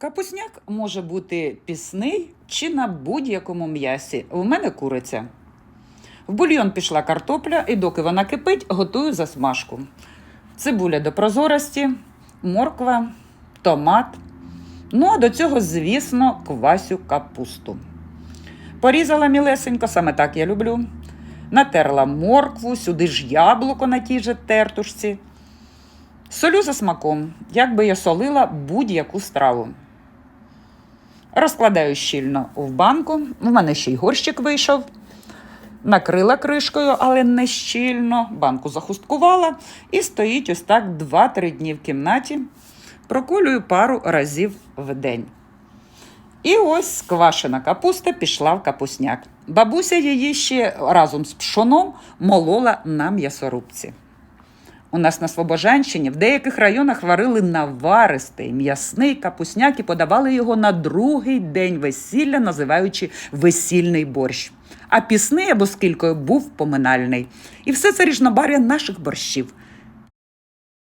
Капусняк може бути пісний чи на будь-якому м'ясі. У мене куриця. В бульйон пішла картопля, і доки вона кипить, готую засмажку. Цибуля до прозорості, морква, томат. Ну а до цього, звісно, квасю капусту. Порізала мілесенько, саме так я люблю. Натерла моркву, сюди ж яблуко на тій же тертушці. Солю за смаком, як би я солила будь-яку страву. Розкладаю щільно в банку. У мене ще й горщик вийшов. Накрила кришкою, але не щільно. Банку захусткувала і стоїть ось так 2-3 дні в кімнаті. Проколюю пару разів в день. І ось квашена капуста пішла в капусняк. Бабуся її ще разом з пшоном молола на м'ясорубці. У нас на Слобожанщині в деяких районах варили наваристий м'ясний капусняк і подавали його на другий день весілля, називаючи весільний борщ. А пісний або з кількою був поминальний. І все це ріжнобар'я наших борщів.